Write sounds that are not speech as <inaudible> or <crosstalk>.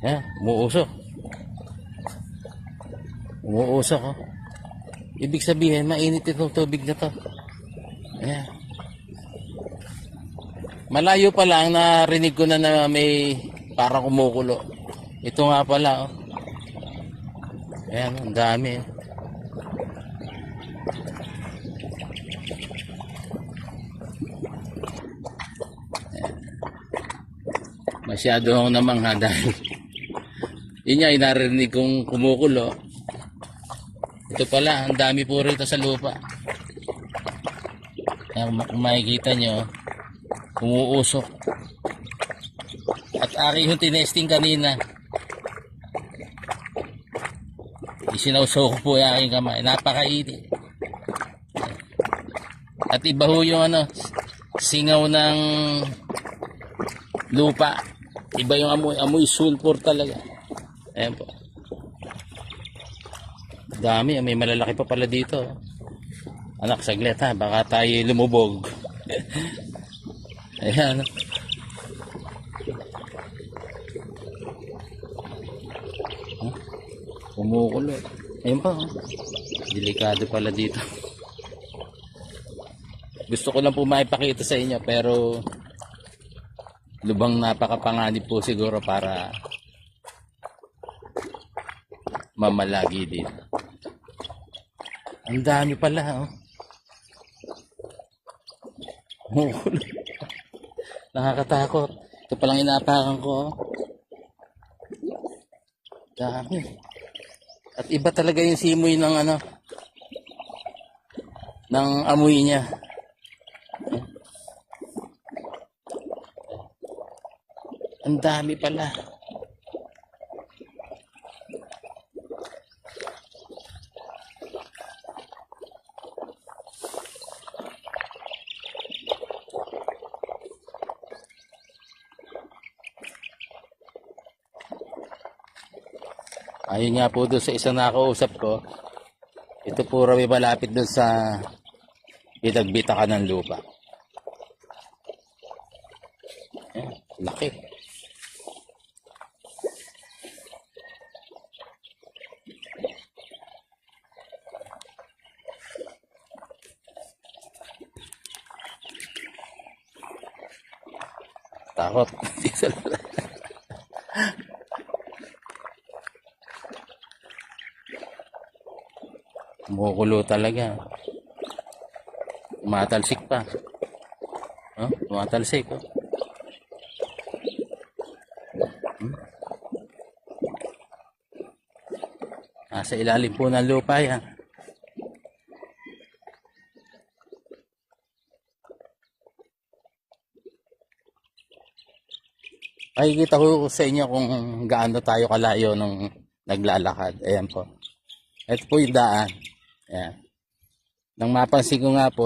Yan, umuusok. Umuusok, oh. Ibig sabihin, mainit itong tubig na to. Ayan. Malayo pa lang narinig ko na na may parang kumukulo. Ito nga pala, oh. Ayan, ang dami. oh. Masyado akong namangha <laughs> dahil yun nga, inarinig kong kumukulo. Ito pala, ang dami po rito sa lupa. Kung makikita nyo, umuusok. At aking yung tinesting kanina. Isinawsaw ko po yung aking kamay. Napakainit. At iba ho yung ano, singaw ng lupa. Iba yung amoy, amoy sulfur talaga. Ayan po. Dami, may malalaki pa pala dito. Anak, saglit ha, baka tayo lumubog. <laughs> Ayan. Huh? Kumukulo. Ayun pa, oh. Delikado pala dito. Gusto ko lang po maipakita sa inyo pero lubang napakapanganib po siguro para mamalagi dito. Ang dami pala, oh. <laughs> Nakakatakot. Ito palang inapakan ko, oh. Dami. At iba talaga yung simoy ng ano, ng amoy niya. Ang dami pala. Ayun nga po doon sa isang nakausap ko, ito po raw malapit doon sa bitagbita ng lupa. Ayan, laki. Takot. <laughs> Kumukulo talaga. Umatalsik pa. Oh, umatalsik. Oh. Hmm? Nasa ilalim po ng lupa yan. Makikita ko sa inyo kung gaano tayo kalayo nung naglalakad. Ayan po. Ito po yung daan. Ayan. Nang mapansin ko nga po,